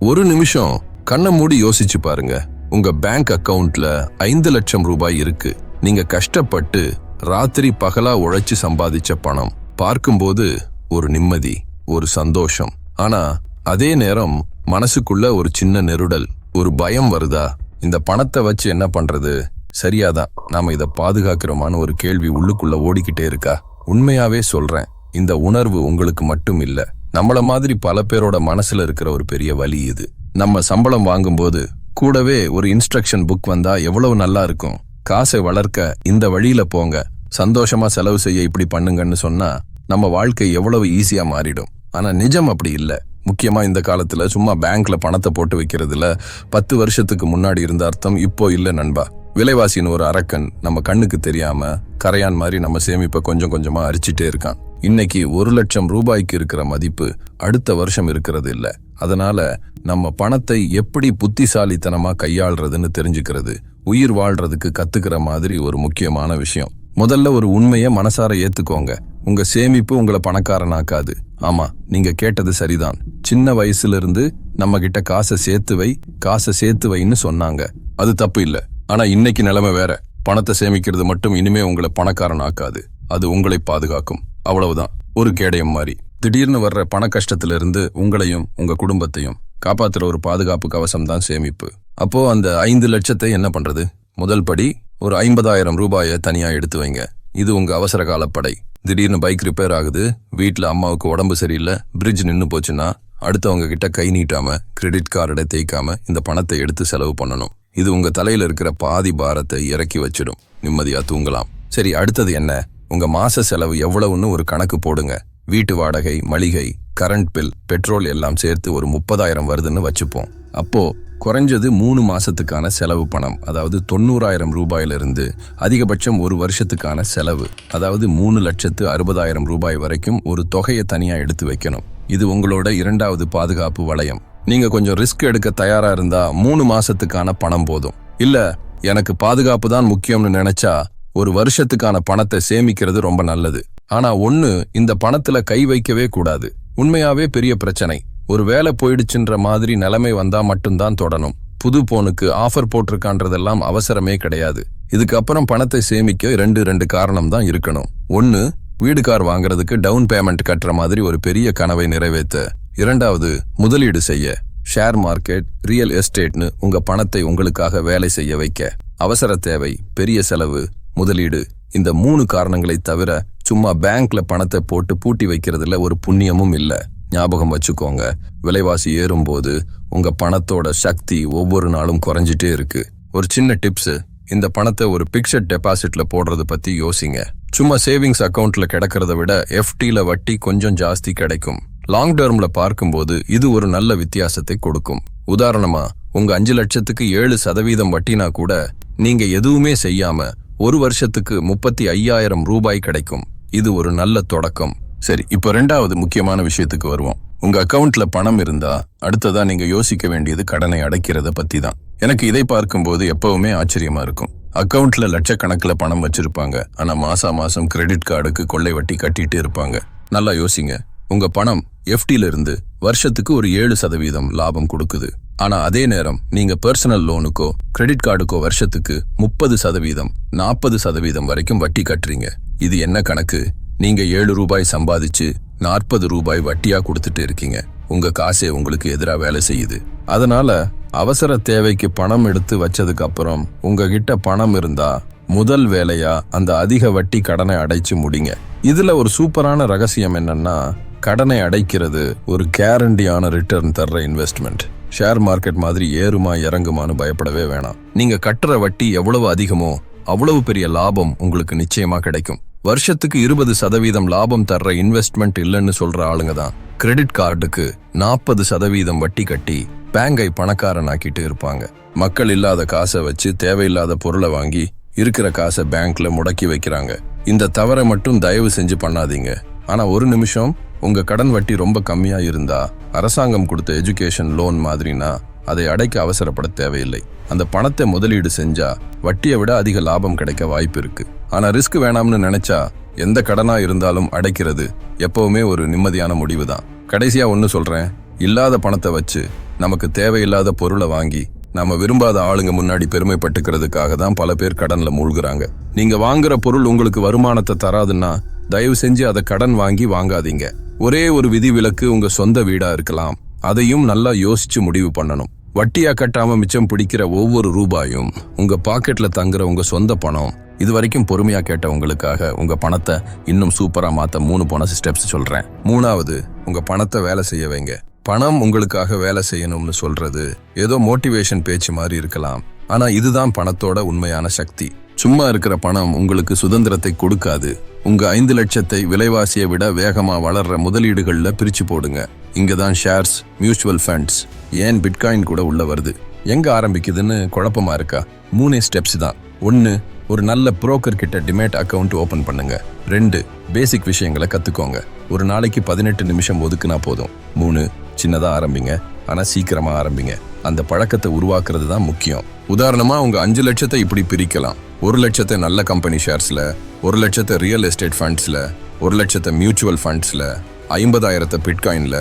ஒரு நிமிஷம் கண்ணை மூடி யோசிச்சு பாருங்க. உங்க பேங்க் அக்கவுண்ட்ல ஐந்து லட்சம் ரூபாய் இருக்கு. நீங்க கஷ்டப்பட்டு ராத்திரி பகலா உழைச்சு சம்பாதிச்ச பணம். பார்க்கும்போது ஒரு நிம்மதி ஒரு சந்தோஷம். ஆனா அதே நேரம் மனசுக்குள்ள ஒரு சின்ன நெருடல் ஒரு பயம் வருதா? இந்த பணத்தை வச்சு என்ன பண்றது? சரியாதான் நாம இத பாதுகாக்கிறோமான்னு ஒரு கேள்வி உள்ளுக்குள்ள ஓடிக்கிட்டே இருக்கா? உண்மையாவே சொல்றேன் இந்த உணர்வு உங்களுக்கு மட்டும் இல்லை. நம்மள மாதிரி பல பேரோட மனசுல இருக்கிற ஒரு பெரிய வலி இது. நம்ம சம்பளம் வாங்கும்போது கூடவே ஒரு இன்ஸ்ட்ரக்ஷன் புக் வந்தா எவ்வளவு நல்லா இருக்கும். காசை வளர்க்க இந்த வழியில போங்க. சந்தோஷமா செலவு செய்ய இப்படி பண்ணுங்கன்னு சொன்னா நம்ம வாழ்க்கை எவ்வளவு ஈஸியா மாறிடும். ஆனா நிஜம் அப்படி இல்லை. முக்கியமா இந்த காலத்துல சும்மா பேங்க்ல பணத்தை போட்டு வைக்கிறதுல பத்து வருஷத்துக்கு முன்னாடி இருந்த அர்த்தம் இப்போ இல்ல நண்பா. விலைவாசின்னு ஒரு அரக்கன் நம்ம கண்ணுக்கு தெரியாம கரையான் மாதிரி நம்ம சேமிப்பை கொஞ்சம் கொஞ்சமா அரிச்சிட்டே இருக்கான். இன்னைக்கு ஒரு லட்சம் ரூபாய்க்கு இருக்கிற மதிப்பு அடுத்த வருஷம் இருக்கிறது இல்ல அதனால நம்ம பணத்தை எப்படி புத்திசாலித்தனமா கையாள்றதுன்னு தெரிஞ்சுக்கிறது உயிர் வாழ்றதுக்கு கத்துக்கிற மாதிரி ஒரு முக்கியமான விஷயம். முதல்ல ஒரு உண்மையை மனசார ஏத்துக்கோங்க. உங்க சேமிப்பு உங்களை பணக்காரனாக்காது. ஆமா நீங்க கேட்டது சரிதான். சின்ன வயசுல இருந்து நம்ம கிட்ட காசை சேர்த்து வை காசை சேர்த்து வைன்னு சொன்னாங்க. அது தப்பு இல்ல. ஆனா இன்னைக்கு நிலைமை வேற. பணத்தை சேமிக்கிறது மட்டும் இனிமே உங்களை பணக்காரன் ஆக்காது அது உங்களை பாதுகாக்கும். அவ்வளவுதான். ஒரு கேடயம் மாதிரி திடீர்னு வர்ற பண கஷ்டத்திலிருந்து உங்களையும் உங்க குடும்பத்தையும் காப்பாத்துற ஒரு பாதுகாப்பு கவசம் தான் சேமிப்பு. அப்போ அந்த ஐந்து லட்சத்தை என்ன பண்றது? முதல் படி ஒரு ஐம்பதாயிரம் ரூபாயை தனியா எடுத்து வைங்க. இது உங்க அவசர காலப்படை திடீர்னு பைக் ரிப்பேர் ஆகுது. வீட்டில் அம்மாவுக்கு உடம்பு சரியில்லை. பிரிட்ஜ் நின்று போச்சுன்னா அடுத்தவங்க கிட்ட கை நீட்டாம கிரெடிட் கார்டை தேய்க்காம இந்த பணத்தை எடுத்து செலவு பண்ணணும். இது உங்க தலையில இருக்கிற பாதி பாரத்தை இறக்கி வச்சிடும். நிம்மதியா தூங்கலாம். சரி அடுத்தது என்ன? உங்க மாச செலவு எவ்வளவுன்னு ஒரு கணக்கு போடுங்க. வீட்டு வாடகை மளிகை கரண்ட் பில் பெட்ரோல் எல்லாம் சேர்த்து ஒரு முப்பதாயிரம் வருதுன்னு வச்சுப்போம். அப்போ குறைஞ்சது மூணு மாசத்துக்கான செலவு பணம் அதாவது தொண்ணூறாயிரம் ரூபாயிலிருந்து அதிகபட்சம் ஒரு வருஷத்துக்கான செலவு அதாவது மூணு லட்சத்து அறுபதாயிரம் ரூபாய் வரைக்கும் ஒரு தொகையை தனியாக எடுத்து வைக்கணும். இது உங்களோட இரண்டாவது பாதுகாப்பு வளையம். நீங்க கொஞ்சம் ரிஸ்க் எடுக்க தயாரா இருந்தா மூணு மாசத்துக்கான பணம் போதும். இல்ல எனக்கு பாதுகாப்பு தான் முக்கியம்னு நினைச்சா ஒரு வருஷத்துக்கான பணத்தை சேமிக்கிறது ரொம்ப நல்லது. ஆனா ஒன்னு இந்த பணத்துல கை வைக்கவே கூடாது. உண்மையாவே பெரிய பிரச்சனை. ஒரு வேலை போயிடுச்சுன்ற மாதிரி நிலைமை வந்தா மட்டும்தான் தொடணும். புது போனுக்கு ஆஃபர் போட்டிருக்கான்றதெல்லாம் அவசரமே கிடையாது. இதுக்கப்புறம் பணத்தை சேமிக்க ரெண்டு ரெண்டு காரணம் தான் இருக்கணும். ஒன்னு வீடு கார் வாங்குறதுக்கு டவுன் பேமெண்ட் கட்டுற மாதிரி ஒரு பெரிய கனவை நிறைவேற்ற. இரண்டாவது முதலீடு செய்ய. ஷேர் மார்க்கெட் ரியல் எஸ்டேட்னு உங்க பணத்தை உங்களுக்காக வேலை செய்ய வைக்க. அவசர தேவை பெரிய செலவு முதலீடு. இந்த மூணு காரணங்களை தவிர சும்மா பேங்க்ல பணத்தை போட்டு பூட்டி வைக்கிறதுல ஒரு புண்ணியமும் இல்லை. ஞாபகம் வச்சுக்கோங்க. விலைவாசி ஏறும்போது உங்க பணத்தோட சக்தி ஒவ்வொரு நாளும் குறைஞ்சிட்டே இருக்கு. ஒரு சின்ன டிப்ஸ். இந்த பணத்தை ஒரு பிக்சட் டெபாசிட்ல போடுறது பத்தி யோசிங்க. சும்மா சேவிங்ஸ் அக்கௌண்ட்ல கிடக்கிறத விட எஃப்டில வட்டி கொஞ்சம் ஜாஸ்தி கிடைக்கும். லாங் டேர்ம்ல பார்க்கும்போது இது ஒரு நல்ல வித்தியாசத்தை கொடுக்கும். உதாரணமா உங்க அஞ்சு லட்சத்துக்கு ஏழு சதவீதம் வட்டினா கூட நீங்க எதுவுமே செய்யாம ஒரு வருஷத்துக்கு முப்பத்தி ஐயாயிரம் ரூபாய் கிடைக்கும். இது ஒரு நல்ல தொடக்கம். சரி இப்போ ரெண்டாவது முக்கியமான விஷயத்துக்கு வருவோம். உங்க அக்கவுண்ட்ல பணம் இருந்தா அடுத்ததா நீங்க யோசிக்க வேண்டியது கடனை அடைக்கிறத பத்தி தான் எனக்கு இதை பார்க்கும்போது எப்பவுமே ஆச்சரியமா இருக்கும். அக்கவுண்ட்ல லட்சக்கணக்கில் பணம் வச்சிருப்பாங்க. ஆனா மாசா மாசம் கிரெடிட் கார்டுக்கு கொள்ளை வட்டி கட்டிட்டு இருப்பாங்க. நல்லா யோசிங்க. உங்க பணம் எஃப்டில இருந்து வருஷத்துக்கு ஒரு ஏழு சதவீதம் லாபம் கொடுக்குது. ஆனா அதே நேரம் நீங்க பர்சனல் லோனுக்கோ கிரெடிட் கார்டுக்கோ வருஷத்துக்கு முப்பது சதவீதம் நாற்பது சதவீதம் வரைக்கும் வட்டி கட்டுறீங்க. இது என்ன கணக்கு? நீங்க ஏழு ரூபாய் சம்பாதிச்சு நாற்பது ரூபாய் வட்டியா கொடுத்துட்டு இருக்கீங்க. உங்க காசே உங்களுக்கு எதிராக வேலை செய்யுது. அதனால அவசர தேவைக்கு பணம் எடுத்து வச்சதுக்கு அப்புறம் உங்ககிட்ட பணம் இருந்தா முதல் வேலையா அந்த அதிக வட்டி கடனை அடைச்சு முடிங்க. இதுல ஒரு சூப்பரான ரகசியம் என்னன்னா கடனை அடைக்கிறது ஒரு கேரண்டியான ரிட்டர்ன் தர்ற இன்வெஸ்ட்மெண்ட் ஷேர் மார்க்கெட் மாதிரி ஏறுமா இறங்குமான்னு பயப்படவே வேணாம். நீங்க கட்டுற வட்டி எவ்வளவு அதிகமோ அவ்வளவு பெரிய லாபம் உங்களுக்கு நிச்சயமா கிடைக்கும். வருஷத்துக்கு இருபது சதவீதம் லாபம் தர்ற இன்வெஸ்ட்மெண்ட் இல்லைன்னு சொல்ற ஆளுங்க தான். கிரெடிட் கார்டுக்கு நாற்பது சதவீதம் வட்டி கட்டி பேங்கை பணக்காரனாக்கிட்டு இருப்பாங்க. மக்கள் இல்லாத காசை வச்சு தேவையில்லாத பொருளை வாங்கி இருக்கிற காசை பேங்க்ல முடக்கி வைக்கிறாங்க. இந்த தவறை மட்டும் தயவு செஞ்சு பண்ணாதீங்க. ஆனா ஒரு நிமிஷம் உங்க கடன் வட்டி ரொம்ப கம்மியா இருந்தா அரசாங்கம் கொடுத்த எஜுகேஷன் லோன் மாதிரினா அதை அடைக்க அவசரப்பட தேவையில்லை. அந்த பணத்தை முதலீடு செஞ்சா வட்டியை விட அதிக லாபம் கிடைக்க வாய்ப்பு இருக்கு. ஆனா ரிஸ்க் வேணாம்னு நினைச்சா எந்த கடனா இருந்தாலும் அடைக்கிறது எப்பவுமே ஒரு நிம்மதியான முடிவு தான் கடைசியா ஒன்னு சொல்றேன். இல்லாத பணத்தை வச்சு நமக்கு தேவையில்லாத பொருளை வாங்கி நம்ம விரும்பாத ஆளுங்க முன்னாடி பெருமைப்பட்டுக்கிறதுக்காக தான் பல பேர் கடன்ல மூழ்குறாங்க. நீங்க வாங்குற பொருள் உங்களுக்கு வருமானத்தை தராதுன்னா தயவு செஞ்சு அதை கடன் வாங்கி வாங்காதீங்க. ஒரே ஒரு விதிவிலக்கு உங்க சொந்த வீடா இருக்கலாம். அதையும் நல்லா யோசிச்சு முடிவு பண்ணணும். வட்டியா கட்டாம மிச்சம் பிடிக்கிற ஒவ்வொரு ரூபாயும் உங்க பாக்கெட்ல தங்குற உங்க சொந்த பணம் இது வரைக்கும் பொறுமையா கேட்டவங்களுக்காக உங்க பணத்தை இன்னும் சூப்பரா மாத்த மூணு போன ஸ்டெப்ஸ் சொல்றேன். மூணாவது உங்க பணத்தை வேலை செய்ய வைங்க. பணம் உங்களுக்காக வேலை செய்யணும்னு சொல்றது ஏதோ மோட்டிவேஷன் பேச்சு மாதிரி இருக்கலாம். ஆனா இதுதான் பணத்தோட உண்மையான சக்தி. சும்மா இருக்கிற பணம் உங்களுக்கு சுதந்திரத்தை கொடுக்காது. உங்க ஐந்து லட்சத்தை விலைவாசியை விட வேகமா வளர்ற முதலீடுகள்ல பிரிச்சு போடுங்க. இங்க தான் ஷேர்ஸ் மியூச்சுவல் ஃபண்ட்ஸ் ஏன் பிட்காயின் கூட உள்ள வருது. எங்க ஆரம்பிக்குதுன்னு குழப்பமா இருக்கா? மூணே ஸ்டெப்ஸ் தான். ஒன்னு ஒரு நல்ல புரோக்கர் கிட்ட டிமேட் அக்கவுண்ட் ஓபன் பண்ணுங்க. ரெண்டு பேசிக் விஷயங்களை கத்துக்கோங்க. ஒரு நாளைக்கு பதினெட்டு நிமிஷம் ஒதுக்குனா போதும். மூணு சின்னதா ஆரம்பிங்க. ஆனா சீக்கிரமா ஆரம்பிங்க. அந்த பழக்கத்தை உருவாக்குறது தான் முக்கியம். உதாரணமா உங்க அஞ்சு லட்சத்தை இப்படி பிரிக்கலாம். ஒரு லட்சத்தை நல்ல கம்பெனி ஷேர்ஸில் ஒரு லட்சத்தை ரியல் எஸ்டேட் ஃபண்ட்ஸில் ஒரு லட்சத்தை மியூச்சுவல் ஃபண்ட்ஸில் ஐம்பதாயிரத்தை பிட்காயினில்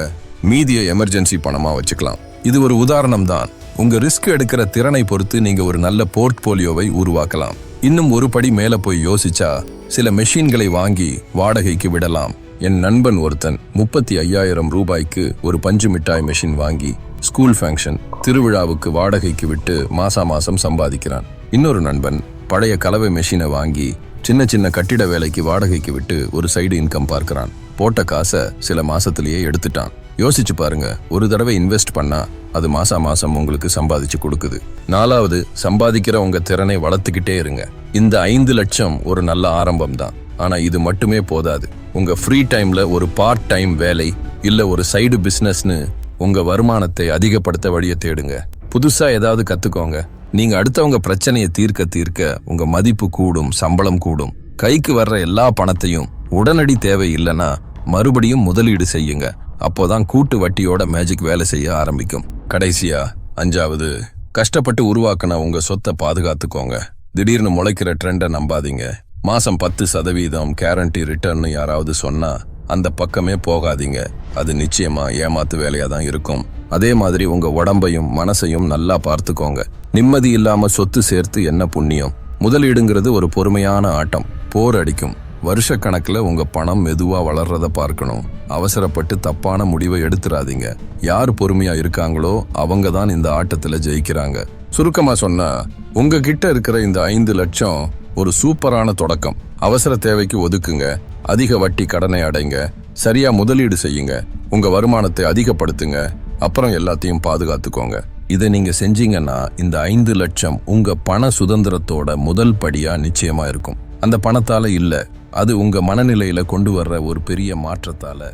மீதியை எமர்ஜென்சி பணமாக வச்சுக்கலாம். இது ஒரு உதாரணம் தான். உங்கள் ரிஸ்க் எடுக்கிற திறனை பொறுத்து நீங்கள் ஒரு நல்ல போர்ட்போலியோவை உருவாக்கலாம். இன்னும் ஒரு படி மேலே போய் யோசிச்சா சில மெஷின்களை வாங்கி வாடகைக்கு விடலாம். என் நண்பன் ஒருத்தன் முப்பத்தி ஐயாயிரம் ரூபாய்க்கு ஒரு பஞ்சு மிட்டாய் மெஷின் வாங்கி ஸ்கூல் ஃபங்க்ஷன் திருவிழாவுக்கு வாடகைக்கு விட்டு மாசா மாசம் சம்பாதிக்கிறான். இன்னொரு நண்பன் பழைய கலவை மெஷினை வாங்கி சின்ன சின்ன கட்டிட வேலைக்கு வாடகைக்கு விட்டு ஒரு சைடு இன்கம் பார்க்கிறான். போட்ட காசை சில மாசத்திலேயே எடுத்துட்டான். யோசிச்சு பாருங்க ஒரு தடவை இன்வெஸ்ட் பண்ணா அது மாசா மாசம் உங்களுக்கு சம்பாதிச்சு கொடுக்குது. நாலாவது சம்பாதிக்கிற உங்க திறனை வளர்த்துக்கிட்டே இருங்க. இந்த ஐந்து லட்சம் ஒரு நல்ல ஆரம்பம் தான். ஆனா இது மட்டுமே போதாது. உங்க ஃப்ரீ டைம்ல ஒரு பார்ட் டைம் வேலை இல்ல ஒரு சைடு பிசினஸ்னு உங்க வருமானத்தை அதிகப்படுத்த வழியை தேடுங்க. புதுசா ஏதாவது கத்துக்கோங்க. நீங்க அடுத்தவங்க பிரச்சனையை தீர்க்க தீர்க்க உங்க மதிப்பு கூடும் சம்பளம் கூடும். கைக்கு வர்ற எல்லா பணத்தையும் உடனடி தேவை இல்லைன்னா மறுபடியும் முதலீடு செய்யுங்க. அப்போதான் கூட்டு வட்டியோட மேஜிக் வேலை செய்ய ஆரம்பிக்கும். கடைசியா அஞ்சாவது கஷ்டப்பட்டு உருவாக்கின உங்க சொத்தை பாதுகாத்துக்கோங்க. திடீர்னு முளைக்கிற ட்ரெண்டை நம்பாதீங்க. மாசம் பத்து சதவீதம் கேரண்டி ரிட்டர்ன் யாராவது சொன்னா அந்த பக்கமே போகாதீங்க. அது நிச்சயமா ஏமாத்து வேலையா தான் இருக்கும். அதே மாதிரி உங்க உடம்பையும் மனசையும் நல்லா பார்த்துக்கோங்க. நிம்மதி இல்லாம சொத்து சேர்த்து என்ன புண்ணியம்? முதலீடுங்கிறது ஒரு பொறுமையான ஆட்டம். போர் அடிக்கும். வருஷக்கணக்குல உங்க பணம் மெதுவா வளர்றத பார்க்கணும். அவசரப்பட்டு தப்பான முடிவை எடுத்துறாதீங்க. யார் பொறுமையா இருக்காங்களோ அவங்க தான் இந்த ஆட்டத்துல ஜெயிக்கிறாங்க. சுருக்கமா சொன்னா உங்ககிட்ட இருக்கிற இந்த ஐந்து லட்சம் ஒரு சூப்பரான தொடக்கம். அவசர தேவைக்கு ஒதுக்குங்க. அதிக வட்டி கடனை அடைங்க. சரியா முதலீடு செய்யுங்க. உங்க வருமானத்தை அதிகப்படுத்துங்க. அப்புறம் எல்லாத்தையும் பாதுகாத்துக்கோங்க. இதை நீங்கள் செஞ்சீங்கன்னா இந்த ஐந்து லட்சம் உங்கள் பண சுதந்திரத்தோட முதல் படியாக நிச்சயமாக இருக்கும். அந்த பணத்தால் இல்லை அது உங்கள் மனநிலையில் கொண்டு வர்ற ஒரு பெரிய மாற்றத்தால்